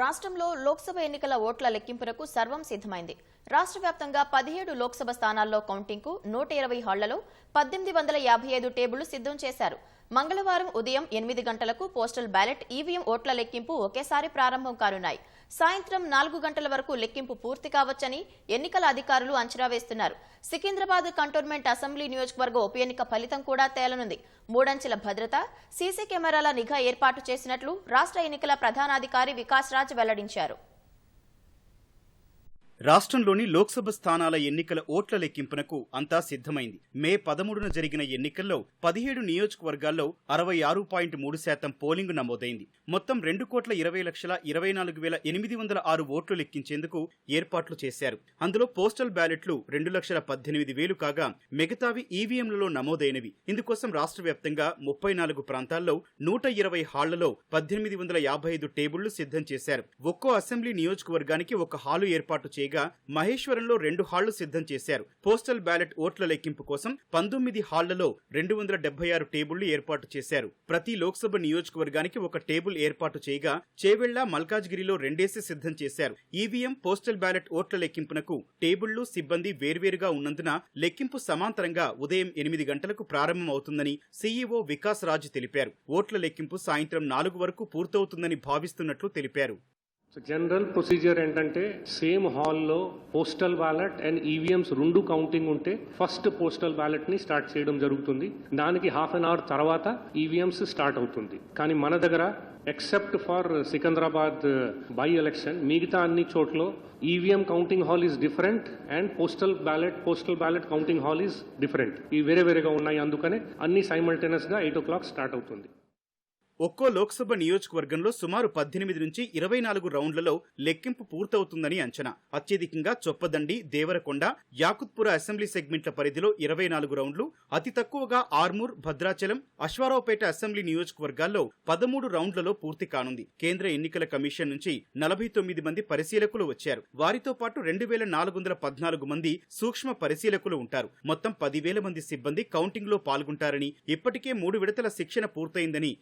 రాష్ట్రంలో లోక్సభ ఎన్నికల ఓట్ల లెక్కింపునకు సర్వం సిద్దమైంది రాష్ట్ర వ్యాప్తంగా పదిహేడు లోక్సభ స్థానాల్లో కౌంటింగ్కు నూట ఇరవై హాళ్ళలో పద్దెనిమిది వందల యాభై ఐదు టేబుళ్ళు సిద్ధం చేశారు. మంగళవారం ఉదయం ఎనిమిది గంటలకు పోస్టల్ బ్యాలెట్ ఈవీఎం ఓట్ల లెక్కింపు ఒకేసారి ప్రారంభం కానున్నాయి. సాయంత్రం నాలుగు గంటల వరకు లెక్కింపు పూర్తి కావచ్చని ఎన్నికల అధికారులు అంచనా వేస్తున్నారు. సికింద్రాబాద్ కంటోన్మెంట్ అసెంబ్లీ నియోజకవర్గ ఉప ఎన్నిక ఫలితం కూడా తేలనుంది. మూడంచెల భద్రత సీసీ కెమెరాల నిఘా ఏర్పాటు చేసినట్లు రాష్ట్ర ఎన్నికల ప్రధానాధికారి వికాస్ రాజ్ వెల్లడించారు. రాష్ట్రంలోని లోక్సభ స్థానాల ఎన్నికల ఓట్ల లెక్కింపునకు అంతా సిద్ధమైంది. మే పదమూడున జరిగిన ఎన్నికల్లో పదిహేడు నియోజకవర్గాల్లో అరవై ఆరు పాయింట్ మూడు శాతం పోలింగ్ నమోదైంది. మొత్తం రెండు కోట్ల ఇరవై లక్షల ఇరవై నాలుగు వేల ఎనిమిది వందల ఆరు ఓట్లు లెక్కించేందుకు ఏర్పాట్లు చేశారు. అందులో పోస్టల్ బ్యాలెట్లు రెండు లక్షల పద్దెనిమిది వేలు కాగా మిగతావి ఈవీఎంలలో నమోదైనవి. ఇందుకోసం రాష్ట్ర వ్యాప్తంగా ముప్పై నాలుగు ప్రాంతాల్లో నూట ఇరవై హాళ్ళలో పద్దెనిమిది వందల యాభై ఐదు టేబుళ్ళు సిద్ధం చేశారు. ఒక్కో అసెంబ్లీ నియోజకవర్గానికి ఒక హాలు ఏర్పాటు చేయగా మహేశ్వరంలో రెండు హాళ్ళు సిద్ధం చేశారు. పోస్టల్ బ్యాలెట్ ఓట్ల లెక్కింపు కోసం పంతొమ్మిది హాళ్ళలో రెండు వందల డెబ్బై ఆరు టేబుళ్ళు ఏర్పాటు చేశారు. ప్రతి లోక్సభ నియోజకవర్గానికి ఒక టేబుల్ ఏర్పాటు చేయగా చేవెళ్ళ మల్కాజ్గిరిలో రెండేసి సిద్ధం చేశారు. ఈవీఎం పోస్టల్ బ్యాలెట్ ఓట్ల లెక్కింపునకు టేబుళ్ళు సిబ్బంది వేర్వేరుగా ఉన్నందున లెక్కింపు సమాంతరంగా ఉదయం ఎనిమిది గంటలకు ప్రారంభమవుతుందని సీఈఓ వికాస్ రాజ్ తెలిపారు. ఓట్ల లెక్కింపు సాయంత్రం నాలుగు వరకు పూర్తవుతుందని భావిస్తున్నట్లు తెలిపారు. సో జనరల్ ప్రొసీజర్ ఏంటంటే సేమ్ హాల్లో పోస్టల్ బ్యాలెట్ అండ్ ఈవీఎంస్ రెండు కౌంటింగ్ ఉంటే ఫస్ట్ పోస్టల్ బ్యాలెట్ని స్టార్ట్ చేయడం జరుగుతుంది. దానికి హాఫ్ అన్ అవర్ తర్వాత ఈవీఎంస్ స్టార్ట్ అవుతుంది. కానీ మన దగ్గర except for Secunderabad uh, by election మిగతా అన్ని చోట్ల EVM counting hall is different and postal ballot postal ballot counting hall is different ఇవి వేరే వేరేగా ఉన్నాయి అందుకనే అన్ని సైమల్టేనియస్గా ఎయిట్ ఓ క్లాక్ స్టార్ట్ అవుతుంది. ఒక్కో లోక్సభ నియోజకవర్గంలో సుమారు పద్దెనిమిది నుంచి ఇరవై నాలుగు రౌండ్లలో లెక్కింపు పూర్తవుతుందని అంచనా. అత్యధికంగా చొప్పదండి దేవరకొండ యాకుత్పుర అసెంబ్లీ సెగ్మెంట్ల పరిధిలో ఇరవై నాలుగు రౌండ్లు అతి తక్కువగా ఆర్మూర్ భద్రాచలం అశ్వారావుపేట అసెంబ్లీ నియోజకవర్గాల్లో పదమూడు రౌండ్లలో పూర్తి కానుంది. కేంద్ర ఎన్నికల కమిషన్ నుంచి నలభై తొమ్మిది మంది పరిశీలకులు వచ్చారు. వారితో పాటు రెండు వేల నాలుగు వందల పద్నాలుగు మంది సూక్ష్మ పరిశీలకులు ఉంటారు. మొత్తం పదివేల మంది సిబ్బంది కౌంటింగ్లో పాల్గొంటారని ఇప్పటికే మూడు విడతల శిక్షణ పూర్తయిందని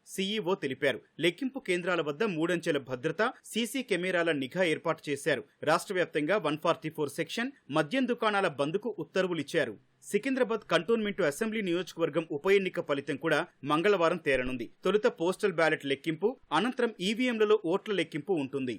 సీఈఓ తెలిపారు. లెక్కింపు కేంద్రాల వద్ద మూడంచెల భద్రత సీసీ కెమెరాల నిఘా ఏర్పాటు చేశారు. రాష్ట్ర వ్యాప్తంగా వన్ ఫార్టీ ఫోర్ సెక్షన్ మద్యం దుకాణాల బంద్కు ఉత్తర్వులిచ్చారు సికింద్రాబాద్ కంటోన్మెంట్ అసెంబ్లీ నియోజకవర్గం ఉప ఎన్నిక ఫలితం కూడా మంగళవారం తేరనుంది. తొలుత పోస్టల్ బ్యాలెట్ లెక్కింపు అనంతరం ఈవీఎంలలో ఓట్ల లెక్కింపు ఉంటుంది.